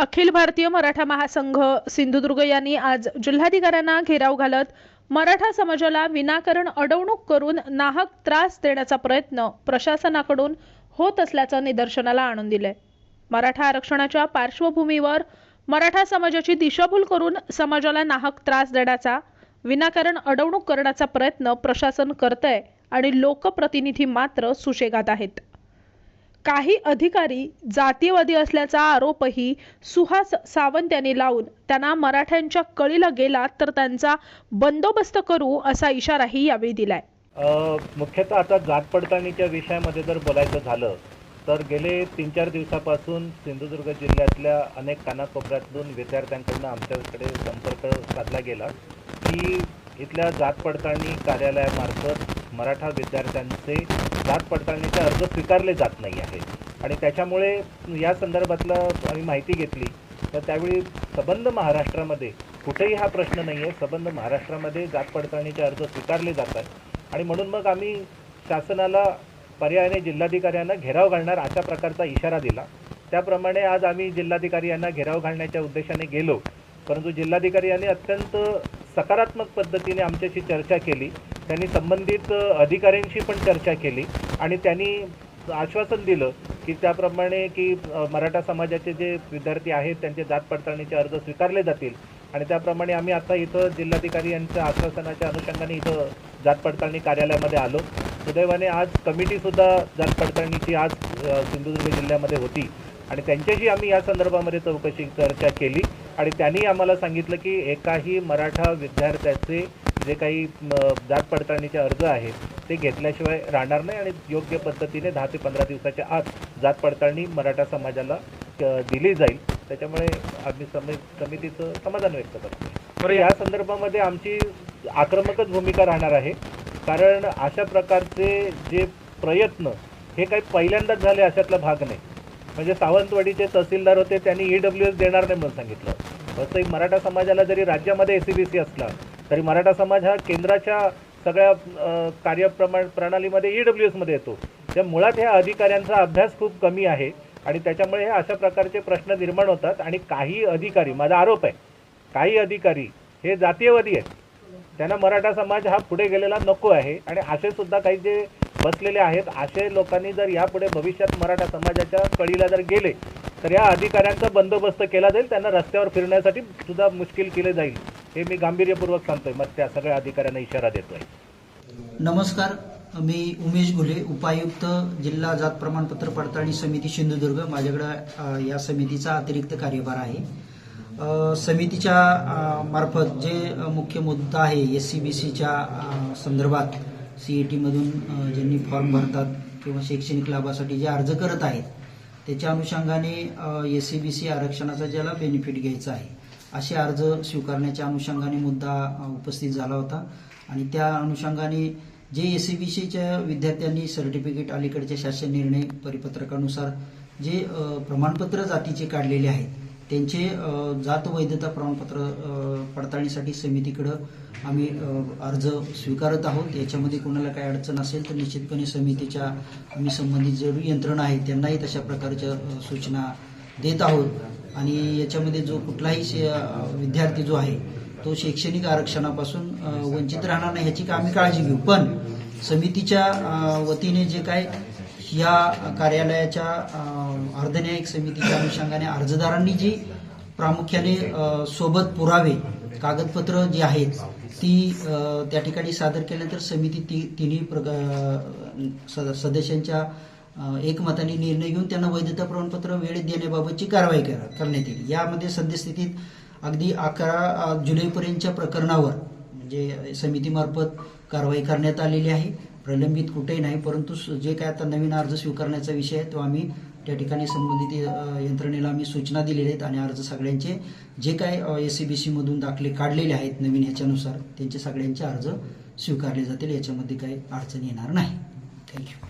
अखिल भारतीय मराठा महासंघ सिंधुदुर्ग यांनी आज जिल्हाधिकाऱ्यांना घेराव घालत मराठा समाजाला विनाकारण अडवणूक करून नाहक त्रास देण्याचा प्रयत्न प्रशासनाकडून होत असल्याचं निदर्शनाला आणून दिलंय. मराठा आरक्षणाच्या पार्श्वभूमीवर मराठा समाजाची दिशाभूल करून समाजाला नाहक त्रास देण्याचा विनाकारण अडवणूक करण्याचा प्रयत्न प्रशासन करतंय आणि लोकप्रतिनिधी मात्र सुशेगात आहेत. काही अधिकारी जातीयवादी असल्याचा आरोपही सुहास सावंत यांनी लावून त्यांना मराठ्यांच्या कळीला गेला तर त्यांचा बंदोबस्त करू असा इशाराही यावेळी दिलाय. मुख्यतः आता जात पडताळणीच्या विषयामध्ये जर बोलायचं झालं तर गेले तीन चार दिवसापासून सिंधुदुर्ग जिल्ह्यातल्या अनेक कानाकोपऱ्यातून विद्यार्थ्यांकडून आमच्याकडे संपर्क साधला गेला की इथल्या जात पडताळणी कार्यालयामार्फत मराठा विद्यार्थ्यांचे जात पडताळणीचे अर्ज स्वीकारले जात नाही आहेत आणि त्याच्यामुळे या संदर्भातलं आम्ही माहिती घेतली. तर त्यावेळी सबंध महाराष्ट्रामध्ये कुठेही हा प्रश्न नाही आहे सबंध महाराष्ट्रामध्ये जात पडताळणीचे अर्ज स्वीकारले जातात आणि म्हणून मग आम्ही शासनाला पर्यायाने जिल्हाधिकाऱ्यांना घेराव घालणार अशा प्रकारचा इशारा दिला. त्याप्रमाणे आज आम्ही जिल्हाधिकारी यांना घेराव घालण्याच्या उद्देशाने गेलो. परंतु जिल्हाधिकारी यांनी अत्यंत सकारात्मक पद्धतीने आमच्याशी चर्चा केली. त्यांनी संबंधित अधिकाऱ्यांशी पण चर्चा केली आणि त्यांनी आश्वासन दिलं की त्याप्रमाणे की मराठा समाजाचे जे विद्यार्थी आहेत त्यांचे जात पडताळणीचे अर्ज स्वीकारले जातील. आणि त्याप्रमाणे आम्ही आता इथं जिल्हाधिकारी यांच्या आश्वासनाच्या अनुषंगाने इथं जात पडताळणी कार्यालयामध्ये आलो. सुदैवाने आज कमिटीसुद्धा जात पडताळणीची आज सिंधुदुर्ग जिल्ह्यामध्ये होती. आणि त्यांच्याशी आम्ही या संदर्भामध्ये चौकशी चर्चा केली आणि त्यांनी आम्हाला सांगितलं की एकाही मराठा विद्यार्थ्याचे जे काही म, जात पडताळणीचे अर्ज आहेत ते घेतल्याशिवाय राहणार नाही आणि योग्य पद्धतीने दहा ते पंधरा दिवसाच्या आत जात पडताळणी मराठा समाजाला दिली जाईल. त्याच्यामुळे आम्ही सम समितीचं समाधान व्यक्त करतो. बरं या संदर्भामध्ये आमची आक्रमकच भूमिका राहणार आहे. कारण अशा प्रकारचे जे प्रयत्न हे काही पहिल्यांदाच झाले अशातला भाग नाही. म्हणजे सावंतवाडीचे तहसीलदार होते त्यांनी ई डब्ल्यू एस देणार नाही म्हणून सांगितलं. तसंही मराठा समाजाला जरी राज्यामध्ये ए सी बी सी असला तरी मराठा समाज हा केंद्राच्या सगळ्या कार्यप्रमाण प्रणालीमध्ये ई डब्ल्यू एसमध्ये येतो. त्या मुळात ह्या अधिकाऱ्यांचा अभ्यास खूप कमी आहे आणि त्याच्यामुळे हे अशा प्रकारचे प्रश्न निर्माण होतात आणि काही अधिकारी माझा आरोप आहे काही अधिकारी हे जातीयवादी आहेत. त्यांना मराठा समाज हा पुढे गेलेला नको आहे आणि असे सुद्धा काही जे बसलेले आहेत असे लोकांनी जर यापुढे भविष्यात मराठा समाजाच्या कळीला जर गेले तर या अधिकाऱ्यांचा बंदोबस्त केला जाईल त्यांना रस्त्यावर फिरण्यासाठी सुद्धा मुश्किल केले जाईल. हे मी गांभीर्यपूर्वक सांगतोय. मग त्या सगळ्या अधिकाऱ्यांना इशारा देतोय. नमस्कार. मी उमेश घुले उपायुक्त जिल्हा जात प्रमाणपत्र पडताळणी समिती सिंधुदुर्ग. माझ्याकडे या समितीचा अतिरिक्त कार्यभार आहे. समितीच्या मार्फत जे मुख्य मुद्दा आहे एस सी बी सीच्या संदर्भात सी ई टीमधून ज्यांनी फॉर्म भरतात किंवा शैक्षणिक लाभासाठी जे अर्ज करत आहेत त्याच्या अनुषंगाने एस सी बी सी आरक्षणाचा ज्याला बेनिफिट घ्यायचा आहे. असे अर्ज स्वीकारण्याच्या अनुषंगाने मुद्दा उपस्थित झाला होता. आणि त्या अनुषंगाने जे एस सी बी सीच्या विद्यार्थ्यांनी सर्टिफिकेट अलीकडच्या शासन निर्णय परिपत्रकानुसार जे प्रमाणपत्र जातीचे काढलेले आहेत त्यांचे जात वैधता प्रमाणपत्र पडताळणीसाठी समितीकडं आम्ही अर्ज स्वीकारत आहोत. याच्यामध्ये कोणाला काही अडचण असेल तर निश्चितपणे समितीच्या आम्ही संबंधित जरूर यंत्रणा आहेत त्यांनाही तशा प्रकारच्या सूचना देत आहोत. आणि याच्यामध्ये जो कुठलाही विद्यार्थी जो आहे तो शैक्षणिक आरक्षणापासून वंचित राहणार नाही ह्याची आम्ही काळजी घेऊ? पण समितीच्या वतीने जे काय या कार्यालयाच्या अर्धन्यायिक समितीच्या अनुषंगाने अर्जदारांनी जी प्रामुख्याने सोबत पुरावे कागदपत्र जी आहेत ती त्या ठिकाणी सादर केल्यानंतर समिती ती तिन्ही प्रग- सद- सदस्यांच्या एकमताने निर्णय घेऊन त्यांना वैधता प्रमाणपत्र वेळेत देण्याबाबतची कारवाई करा- करण्यात येईल. यामध्ये सद्यस्थितीत अगदी अकरा जुलैपर्यंतच्या प्रकरणावर म्हणजे समितीमार्फत कारवाई करण्यात आलेली आहे. प्रलंबित कुठेही नाही परंतु स- जे काय आता नवीन अर्ज स्वीकारण्याचा विषय आहे तो आम्ही त्या ठिकाणी संबंधित यंत्रणेला आम्ही सूचना दिलेल्या आहेत आणि अर्ज सगळ्यांचे जे काय एस सी बी सीमधून दाखले काढलेले आहेत नवीन ह्याच्यानुसार त्यांचे सगळ्यांचे अर्ज स्वीकारले जातील याच्यामध्ये काही अडचण येणार नाही. थँक्यू